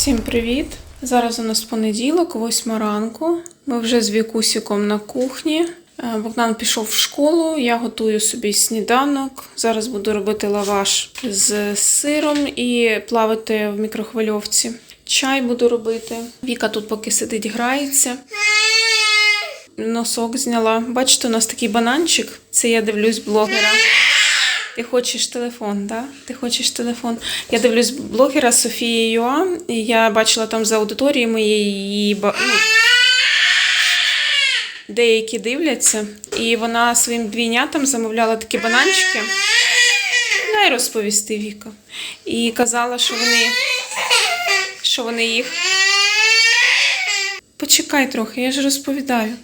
Всім привіт! Зараз у нас понеділок, восьма ранку. Ми вже з Вікусіком на кухні. Е, Богдан пішов в школу, я готую собі сніданок. Зараз буду робити лаваш з сиром і плавити в мікрохвильовці. Чай буду робити. Віка тут поки сидить, грається. Носок зняла. Бачите, у нас такий бананчик. Це я дивлюсь блогера. Ти хочеш телефон, да? Ти хочеш телефон. Я дивлюсь блогера Софії Юа, і я бачила там за аудиторією її ну, деякі дивляться, і вона своїм двійнятам замовляла такі бананчики. Дай розповісти Віка. І казала, що вони, що вони їх. Почекай трохи, я ж розповідаю.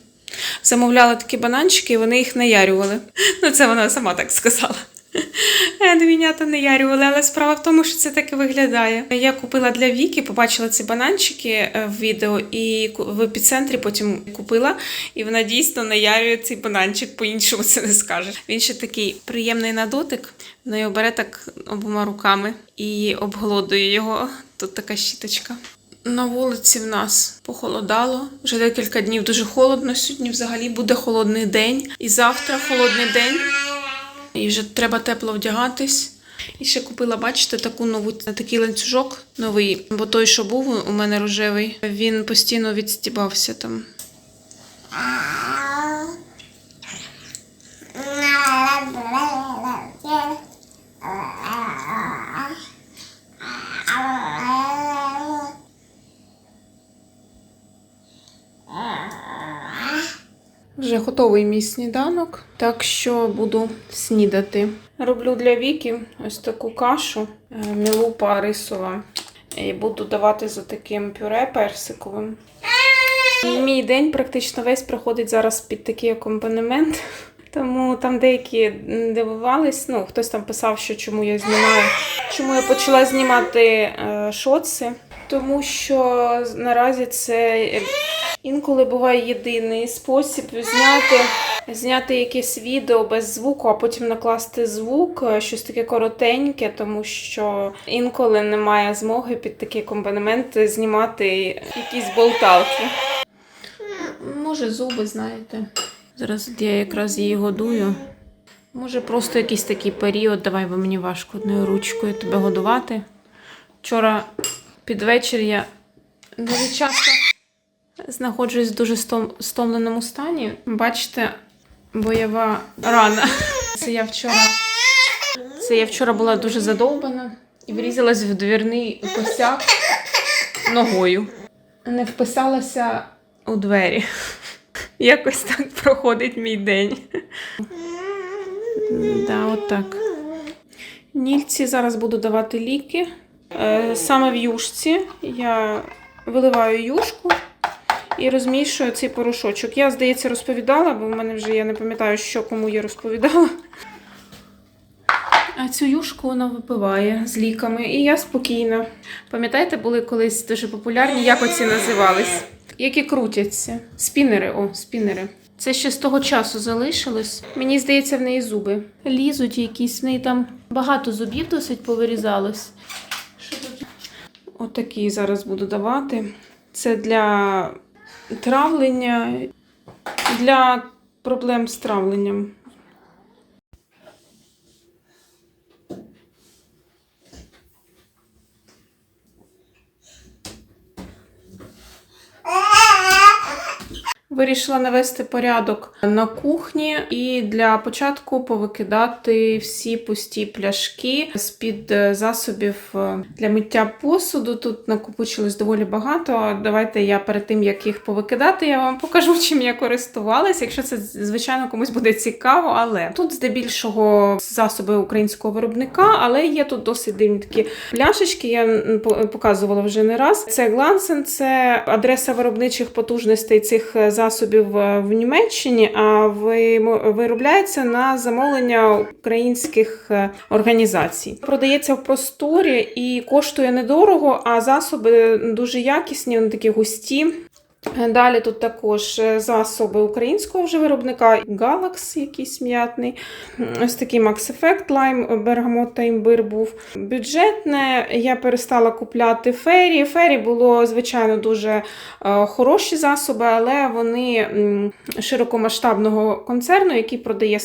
Замовляла такі бананчики, і вони їх наярювали. Ну, це вона сама так сказала. Е, Двійнята не ярювали, але справа в тому, що це так і виглядає. Я купила для Віки, побачила ці бананчики е, в відео, і в епіцентрі потім купила, і вона дійсно наярює цей бананчик, по-іншому це не скажеш. Він ще такий приємний на дотик. Вона його бере так обома руками і обглодує його. Тут така щіточка. На вулиці в нас похолодало. Вже декілька днів дуже холодно. Сьогодні взагалі буде холодний день. І завтра холодний день. І вже треба тепло вдягатись. І ще купила, бачите, таку нову такий ланцюжок новий, бо той, що був у мене рожевий, він постійно відстібався там. Вже готовий мій сніданок, так що буду снідати. Роблю для Віки ось таку кашу е, мілупа рисова. І буду давати за таким пюре персиковим. Мій день практично весь проходить зараз під такий акомпанемент. Тому там деякі дивувались. Ну, хтось там писав, що чому я знімаю, чому я почала знімати е, шоци. Тому що наразі це інколи буває єдиний спосіб зняти, зняти якесь відео без звуку, а потім накласти звук, е, щось таке коротеньке, тому що інколи немає змоги під такий акомпанемент знімати якісь болталки. Може, зуби, знаєте. Зараз я якраз її годую. Може, просто якийсь такий період, давай, бо мені важко одною ручкою тебе годувати. Вчора під вечір я дуже часто знаходжусь в дуже стом- стомленому стані. Бачите, бойова рана. Це я вчора. Це я вчора була дуже задовбана і врізалась в двірний косяк ногою. Не вписалася у двері. Якось так проходить мій день. Да, от так. Нільці зараз буду давати ліки. Е, Саме в юшці я виливаю юшку і розмішую цей порошочок. Я, здається, розповідала, бо в мене вже я не пам'ятаю, що кому я розповідала. А цю юшку вона випиває з ліками, і я спокійна. Пам'ятаєте, були колись дуже популярні, як оці називались? Які крутяться. Спінери, о, спінери. Це ще з того часу залишилось. Мені здається, в неї зуби. Лізуть якісь, в неї там багато зубів досить повирізалось. Отакі зараз буду давати. Це для травлення, для проблем з травленням. Вирішила навести порядок на кухні і для початку повикидати всі пусті пляшки з-під е, засобів е, для миття посуду. Тут накопичилось доволі багато. Давайте я перед тим, як їх повикидати, я вам покажу, чим я користувалась. Якщо це, звичайно, комусь буде цікаво, але тут здебільшого засоби українського виробника, але є тут досить дивні такі пляшечки. Я показувала вже не раз. Це Глансен, це адреса виробничих потужностей цих е, засобів е, в Німеччині, а виробляється на замовлення українських е, організацій. Продається в просторі і коштує недорого, а засоби дуже якісні, вони такі густі. Далі тут також е, засоби українського вже виробника Galax, якийсь м'ятний. Ось такий Max Effect Lime, Бергамот та імбир був. Бюджетне. Я перестала купляти фері. Фері було, звичайно, дуже е, хороші засоби, але вони широкомасштабного концерну, який продає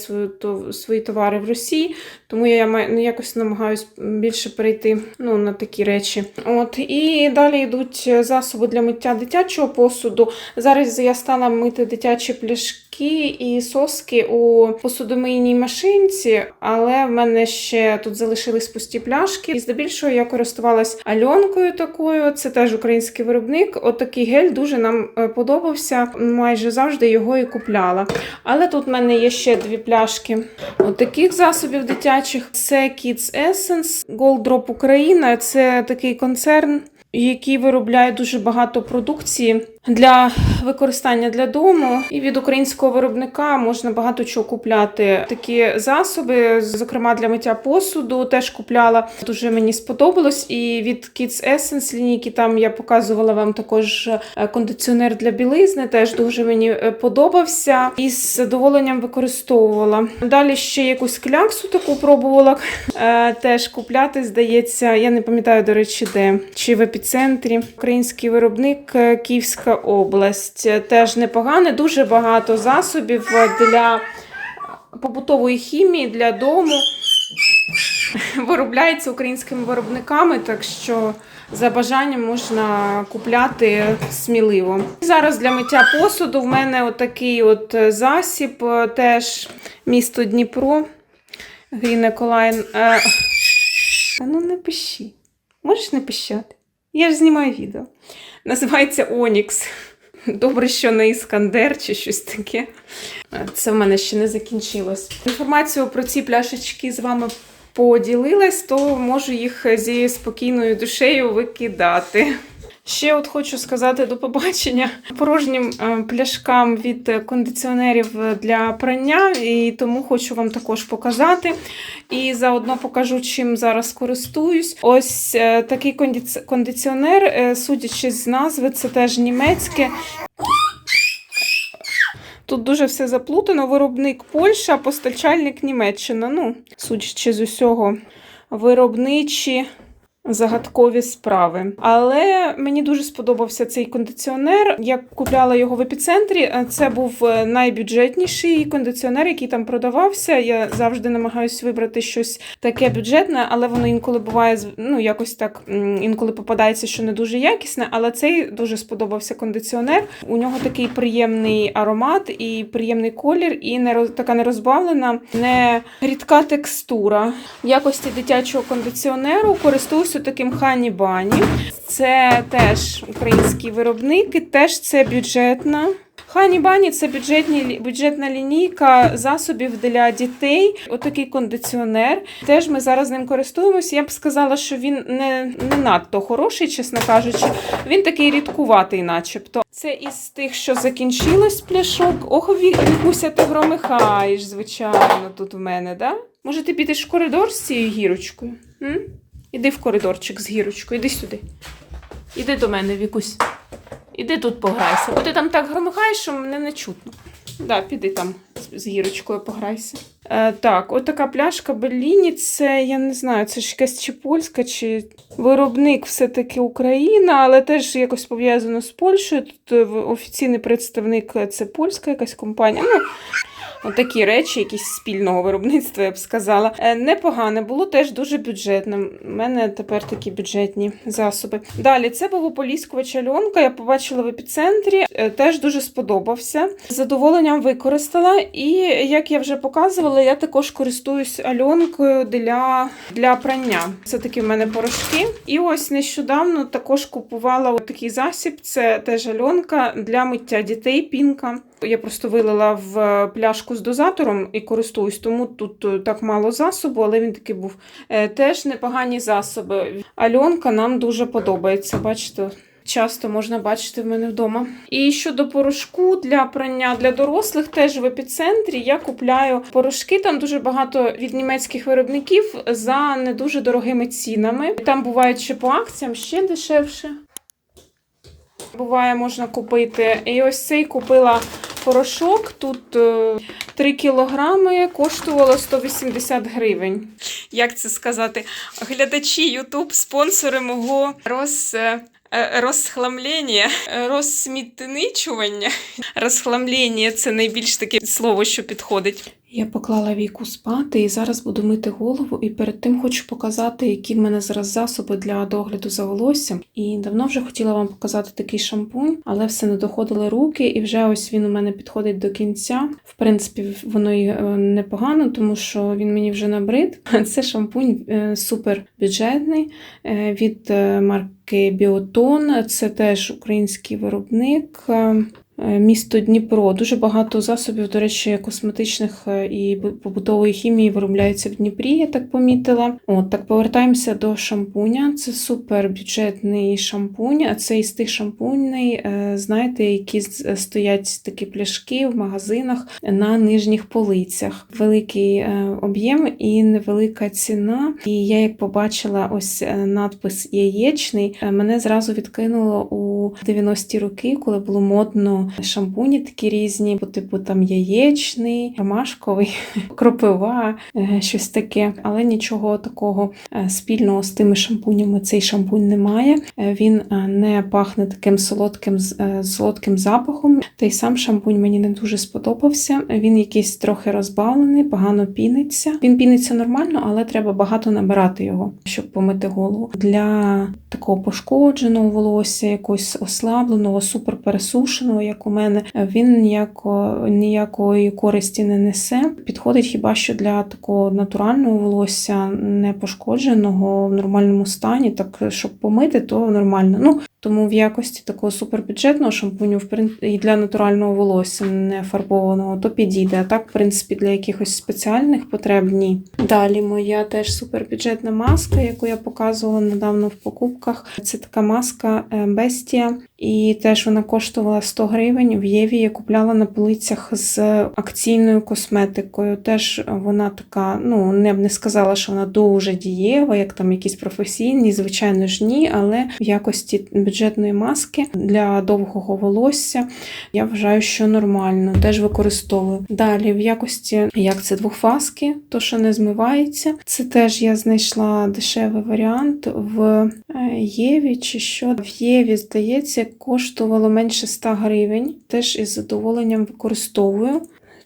свої товари в Росії. Тому я ну, якось намагаюся більше перейти ну, на такі речі. От, і далі йдуть засоби для миття дитячого посуду. Зараз я стала мити дитячі пляшки і соски у посудомийній машинці, але в мене ще тут залишились пусті пляшки. І здебільшого я користувалась альонкою такою. Це теж український виробник. От такий гель дуже нам е, подобався. Майже завжди його і купляла. Але тут в мене є ще дві пляшки от таких засобів дитячих. Це Kids Essence, Gold Drop Україна. Це такий концерн, який виробляє дуже багато продукції для використання для дому. І від українського виробника можна багато чого купляти. Такі засоби, зокрема для миття посуду, теж купляла. Дуже мені сподобалось. І від Kids Essence лінійки там я показувала вам також е, кондиціонер для білизни. Теж дуже мені е, подобався і з задоволенням використовувала. Далі ще якусь кляксу таку пробувала е, теж купляти. Здається, я не пам'ятаю, до речі, де чи в епіцентрі. Український виробник е, Київська область. Теж непогане, дуже багато засобів для побутової хімії для дому. Виробляється українськими виробниками, так що за бажанням можна купляти сміливо. Зараз для миття посуду в мене отакий от засіб, е, теж місто Дніпро. Грінеколайн. Е, ну не пиши. Можеш не пищати? Я ж знімаю відео. Називається Онікс. Добре, що не Іскандер чи щось таке. Це в мене ще не закінчилось. Інформацію про ці пляшечки з вами поділилась, то можу їх зі спокійною душею викидати. Ще от хочу сказати до побачення порожнім е, пляшкам від кондиціонерів для прання, і тому хочу вам також показати. І заодно покажу, чим зараз користуюсь. Ось е, такий кондиці- кондиціонер, е, судячи з назви, це теж німецьке. Тут дуже все заплутано. Виробник Польща, постачальник Німеччина. Ну, судячи з усього, виробничі загадкові справи. Але мені дуже сподобався цей кондиціонер. Я купляла його в епіцентрі. Це був е, найбюджетніший кондиціонер, який там продавався. Я завжди намагаюся вибрати щось таке бюджетне, але воно інколи буває ну, якось так інколи попадається, що не дуже якісне. Але цей дуже сподобався кондиціонер. У нього такий приємний аромат і приємний колір, і не роз- така нерозбавлена, не рідка текстура. В якості дитячого кондиціонеру користуюся таким Хані Бані. Це теж український виробник, і теж це бюджетна. Хані Бані це бюджетні, бюджетна лінійка засобів для дітей. Отакий кондиціонер. Теж ми зараз ним користуємося. Я б сказала, що він не, не надто хороший, чесно кажучи. Він такий рідкуватий, начебто. Це із тих, що закінчилось пляшок. Ох, Ві- Вікуся, ти громихаєш, звичайно, тут в мене, да? Може, ти підеш в коридор з цією гірочкою? М? Іди в коридорчик з гірочкою, іди сюди. Іди до мене, Вікусь. Іди тут пограйся, бо ти там так громихаєш, що мене не чутно. Да, піди там з- гірочкою пограйся. Е, так, от така пляшка Белліні, це я не знаю, це ж якась чи польська, чи виробник все-таки Україна, але теж якось пов'язано з Польщею. Тут е, офіційний представник е, це польська якась компанія. Ну, От такі речі, якісь спільного виробництва, я б сказала. Е, Непогане, було теж дуже бюджетним. У мене тепер такі бюджетні засоби. Далі це був ополіскувач Альонка. Я побачила в епіцентрі, е, теж дуже сподобався. З задоволенням використала. І як я вже показувала, я також користуюсь Альонкою для, для прання. Це такі в мене порошки. І ось нещодавно також купувала такий засіб. Це теж Альонка для миття дітей. Пінка. Я просто вилила в пляшку з дозатором і користуюсь, тому тут е, так мало засобу, але він такий був. Е, Теж непогані засоби. Альонка нам дуже подобається. Бачите, часто можна бачити в мене вдома. І щодо порошку для прання для дорослих, теж в епіцентрі я купляю порошки. Там дуже багато від німецьких виробників за не дуже дорогими цінами. Там бувають ще по акціям ще дешевше. Буває, можна купити. І ось цей купила порошок. Тут е, 3 кілограми коштувало 180 гривень. Як це сказати? Глядачі YouTube, спонсори мого роз. е, е, Розхламлення, е, розсмітничування. Розхламлення це найбільш таке слово, що підходить. Я поклала віку спати і зараз буду мити голову. І перед тим хочу показати, які в мене зараз засоби для догляду за волоссям. І давно вже хотіла вам показати такий шампунь, але все не доходили руки, і вже ось він у мене підходить до кінця. В принципі, воно і е, непогано, тому що він мені вже набрид. Це шампунь е, супер бюджетний е, від марки Біотон. Це теж український виробник. Е, Місто Дніпро. Дуже багато засобів, до речі, косметичних е, і побутової хімії виробляється в Дніпрі, я так помітила. От так повертаємося до шампуня. Це супер бюджетний шампунь. А це із тих шампуней, е, знаєте, які стоять такі пляшки в магазинах на нижніх полицях. Великий об'єм і невелика ціна. І я як побачила ось надпис яєчний, мене зразу відкинуло у 90-ті роки, коли було модно шампуні такі різні, по типу там яєчний, ромашковий, кропива, е, щось таке. Але нічого такого е, спільного з тими шампунями цей шампунь не має. Е, Він не пахне таким солодким, солодким запахом. Та й сам шампунь мені не дуже сподобався. Він якийсь трохи розбавлений, погано піниться. Він піниться нормально, але треба багато набирати його, щоб помити голову. Для такого пошкодженого волосся, якогось ослабленого, супер пересушеного, як у мене, він ніяко, ніякої користі не несе. Підходить хіба що для такого натурального волосся, не пошкодженого в нормальному стані, так щоб помити, то нормально. Ну, тому в якості такого супербюджетного шампуню і для натурального волосся не фарбованого, то підійде. А так, в принципі, для якихось спеціальних потреб ні. Далі моя теж супербюджетна маска, яку я показувала недавно в покупках. Це така маска Bestia. І теж вона коштувала 100 гривень. В Єві я купляла на полицях з акційною косметикою. Теж вона така, ну не б не сказала, що вона дуже дієва, як там якісь професійні, звичайно ж ні, але в якості бюджетної маски для довгого волосся я вважаю, що нормально, теж використовую. Далі, в якості як це двохфаски, то що не змивається. Це теж я знайшла дешевий варіант в е, Єві чи що. В Єві, здається, коштувало менше 100 гривень. Теж із задоволенням використовую.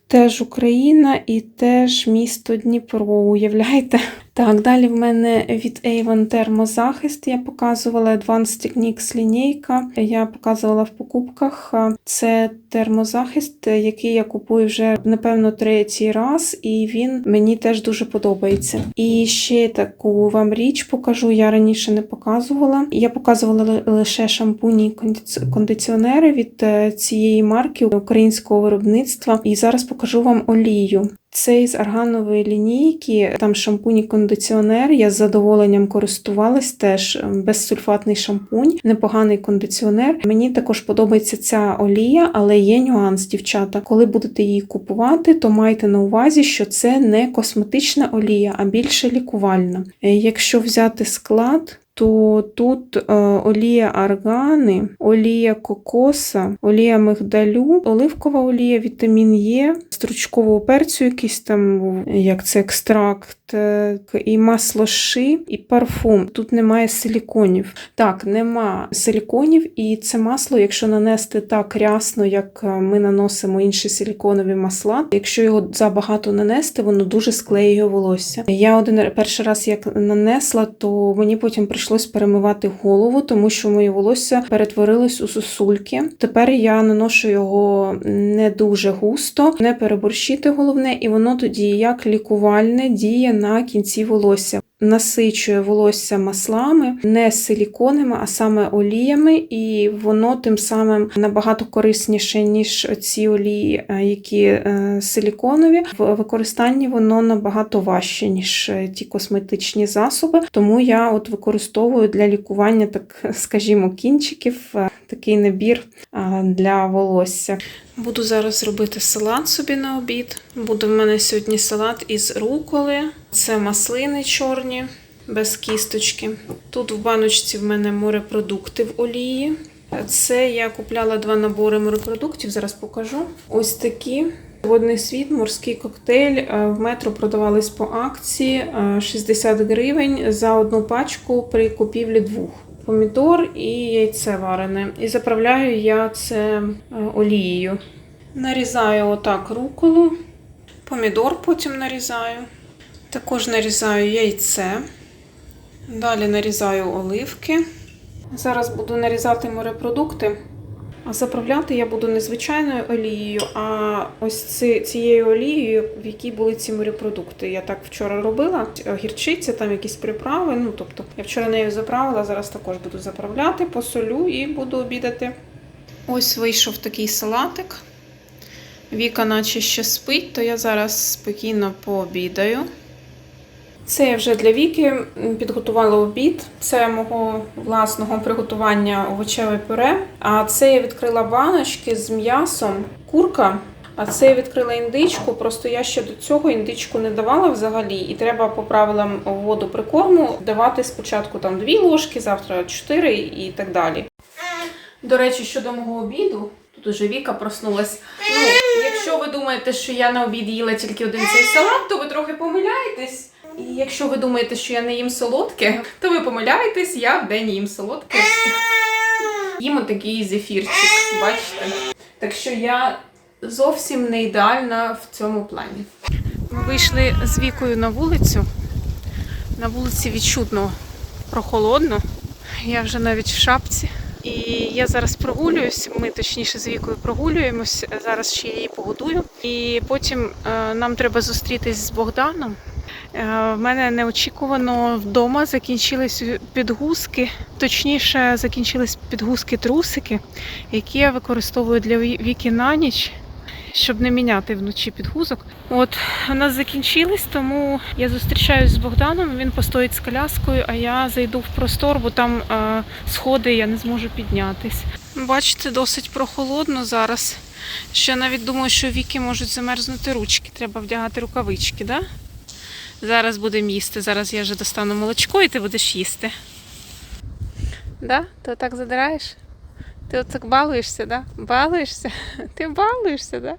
Теж Україна і теж місто Дніпро, уявляєте? Так, далі в мене від Avon термозахист. Я показувала Advanced Techniques лінійка. Я показувала в покупках. Це термозахист, який я купую вже напевно третій раз, і він мені теж дуже подобається. І ще таку вам річ покажу. Я раніше не показувала. Я показувала лише шампуні і кондиціонери від е, цієї марки українського виробництва. І зараз покажу вам олію. Це із арганової лінійки, там шампунь і кондиціонер. Я з задоволенням користувалась теж ем, безсульфатний шампунь, непоганий кондиціонер. Мені також подобається ця олія, але є нюанс, дівчата. Коли будете її купувати, то майте на увазі, що це не косметична олія, а більше лікувальна. Е, Якщо взяти склад, то тут е, олія аргани, олія кокоса, олія мигдалю, оливкова олія, вітамін Е, стручкового перцю, якийсь там як це екстракт, і масло ши, і парфум. Тут немає силіконів. Так, нема силіконів, і це масло, якщо нанести так рясно, як е, ми наносимо інші силіконові масла, якщо його забагато нанести, воно дуже склеює волосся. Я один перший раз як нанесла, то мені потім прийшлось перемивати голову, тому що моє волосся перетворилось у сосульки. Тепер я наношу його не дуже густо, не переборщити головне, і воно тоді як лікувальне діє на кінці волосся. Насичує волосся маслами, не силіконами, а саме оліями, і воно тим самим набагато корисніше, ніж ці олії, е, які е, силіконові. В використанні воно набагато важче, ніж е, ті косметичні засоби. Тому я от використовую для лікування, так скажімо, кінчиків такий набір для волосся. Буду зараз робити салат собі на обід. Буде в мене сьогодні салат із руколи. Це маслини чорні, без кісточки. Тут в баночці в мене морепродукти в олії. Це я купляла два набори морепродуктів, зараз покажу. Ось такі. Водний світ, морський коктейль е, в метро продавались по акції е, 60 гривень за одну пачку при купівлі двох. Помідор і яйце варене. І заправляю я це е, олією. Нарізаю отак руколу, помідор потім нарізаю. Також нарізаю яйце. Далі нарізаю оливки. Зараз буду нарізати морепродукти. А заправляти я буду не звичайною олією, а ось ці, цією олією, в якій були ці морепродукти. Я так вчора робила. Гірчиця, там якісь приправи. Ну, тобто, я вчора нею заправила, зараз також буду заправляти, посолю і буду обідати. Ось вийшов такий салатик. Віка, наче ще спить, то я зараз спокійно пообідаю. Це я вже для Віки підготувала обід. Це мого власного приготування овочеве пюре. А це я відкрила баночки з м'ясом, курка. А це я відкрила індичку. Просто я ще до цього індичку не давала взагалі, і треба по правилам воду прикорму давати спочатку там 2 ложки, завтра 4 і так далі. До речі, щодо мого обіду, тут уже Віка проснулась. Ну, якщо ви думаєте, що я на обід їла тільки один цей салат, то ви трохи помиляєтесь. І якщо ви думаєте, що я не їм солодке, то ви помиляєтесь, я в день їм солодке. Їм отакий зефірчик, бачите? Так що я зовсім не ідеальна в цьому плані. Ми вийшли з вікою на вулицю. На вулиці відчутно прохолодно. Я вже навіть в шапці. І я зараз прогулююсь. Ми точніше з вікою прогулюємось. Зараз ще її погодую. І потім е, нам треба зустрітись з Богданом. Е, В мене неочікувано вдома закінчились підгузки, точніше, закінчились підгузки-трусики, які я використовую для віки на ніч, щоб не міняти вночі підгузок. От у нас закінчились, тому я зустрічаюсь з Богданом. Він постоїть з коляскою, а я зайду в простор, бо там е, сходи я не зможу піднятись. Бачите, досить прохолодно зараз. Ще навіть думаю, що віки можуть замерзнути ручки. Треба вдягати рукавички, да? Зараз будемо їсти. Зараз я вже достану молочко і ти будеш їсти. Да? Ти отак задираєш? Ти отак балуєшся, да? Балуєшся? Ти балуєшся, да?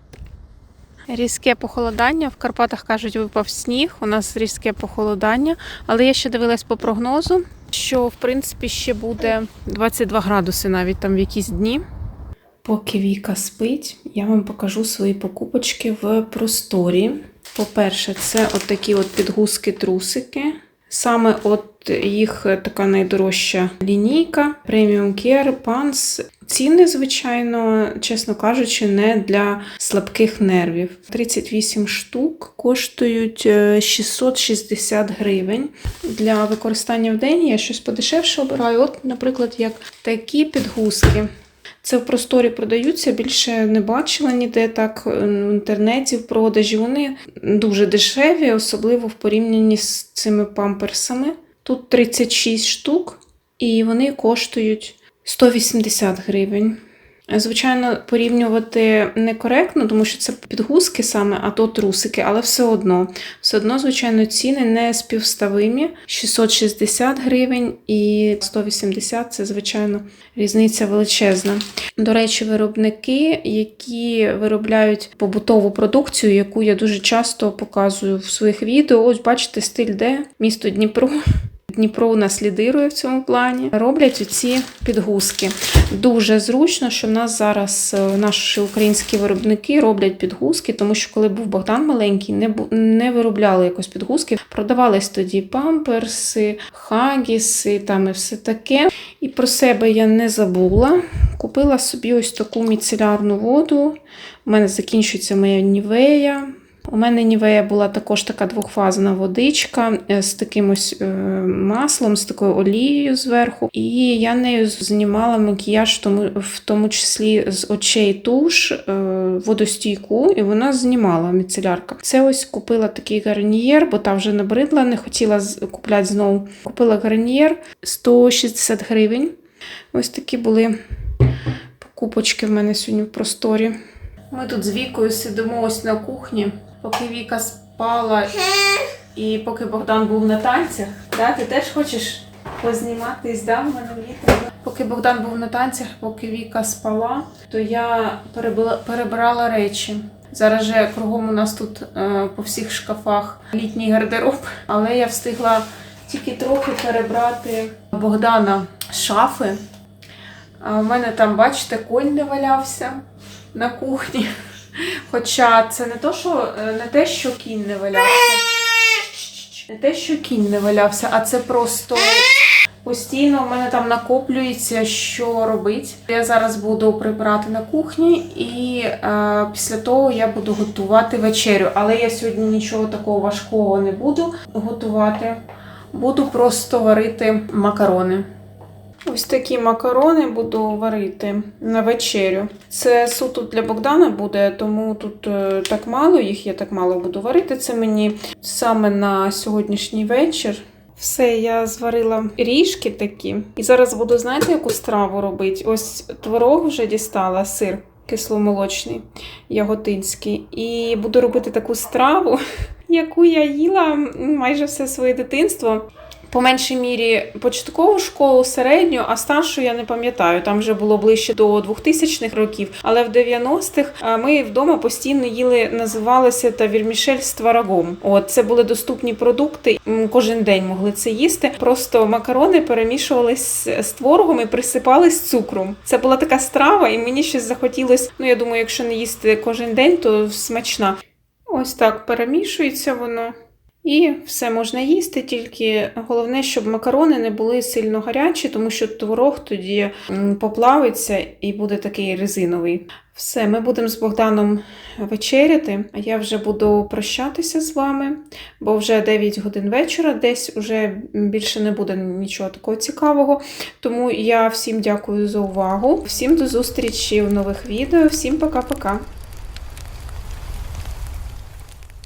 Різке похолодання. В Карпатах кажуть, випав сніг. У нас різке похолодання. Але я ще дивилась по прогнозу, що в принципі ще буде 22 градуси навіть там в якісь дні. Поки Віка спить, я вам покажу свої покупочки в просторі. По-перше, це от такі от підгузки-трусики. Саме от їх така найдорожча лінійка Premium Care Pants. Ціни, звичайно, чесно кажучи, не для слабких нервів. 38 штук коштують е, 660 гривень. Для використання в день я щось подешевше обираю. От, наприклад, як такі підгузки. Це в просторі продаються, більше не бачила ніде так е, в інтернеті в продажі. Вони дуже дешеві, особливо в порівнянні з цими памперсами. Тут 36 штук, і вони коштують 180 гривень. Звичайно, порівнювати некоректно, тому що це підгузки саме, а то трусики, але все одно, все одно, звичайно, ціни не співставимі. 660 гривень і 180 це, звичайно, різниця величезна. До речі, виробники, які виробляють побутову продукцію, яку я дуже часто показую в своїх відео. Ось бачите, стиль Д, місто Дніпро. Дніпро у нас лідирує в цьому плані. Роблять оці підгузки. Дуже зручно, що в нас зараз е, наші українські виробники роблять підгузки, тому що коли був Богдан маленький, не, не виробляли якось підгузки. Продавались тоді памперси, хагіси, там і все таке. І про себе я не забула. Купила собі ось таку міцелярну воду. У мене закінчується моя нівея. У мене Нівея була також така двохфазна водичка е, з таким ось е, маслом, з такою олією зверху. І я нею знімала макіяж, в тому, числі з очей туш, е, водостійку, і вона знімала міцелярка. Це ось купила такий гарнієр, бо та вже набридла, не хотіла купляти знову. Купила гарнієр 160 гривень. Ось такі були покупочки в мене сьогодні в просторі. Ми тут з Вікою сидимо ось на кухні, поки Віка спала і поки Богдан був на танцях. Да? Ти теж хочеш позніматись, да? в мене Віка. Поки Богдан був на танцях, поки Віка спала, то я перебирала речі. Зараз же кругом у нас тут е, по всіх шкафах літній гардероб, але я встигла тільки трохи перебрати Богдана шафи. А в мене там, бачите, конь не валявся на кухні. Хоча це не то, що е, не те, що кінь не валявся. Не те, що кінь не валявся, а це просто постійно в мене там накоплюється, що робити. Я зараз буду прибирати на кухні, і е, після того я буду готувати вечерю. Але я сьогодні нічого такого важкого не буду готувати. Буду просто варити макарони. Ось такі макарони буду варити на вечерю. Це суто для Богдана буде, тому тут е, так мало їх, я так мало буду варити. Це мені саме на сьогоднішній вечір. Все, я зварила ріжки такі. І зараз буду, знаєте, яку страву робити? Ось творог вже дістала, сир кисломолочний, яготинський. І буду робити таку страву, яку я їла майже все своє дитинство. По меншій мірі початкову школу, середню, а старшу я не пам'ятаю. Там вже було ближче до 2000-х років. Але в 90-х ми вдома постійно їли, називалося та вірмішель з творогом. От це були доступні продукти. Кожен день могли це їсти. Просто макарони перемішувались з творогом і присипались цукром. Це була така страва, і мені щось захотілося. Ну я думаю, якщо не їсти кожен день, то смачна. Ось так перемішується воно. І все можна їсти, тільки головне, щоб макарони не були сильно гарячі, тому що творог тоді поплавиться і буде такий резиновий. Все, ми будемо з Богданом вечеряти, а я вже буду прощатися з вами, бо вже 9 годин вечора, десь уже більше не буде нічого такого цікавого. Тому я всім дякую за увагу, всім до зустрічі в нових відео, всім пока-пока.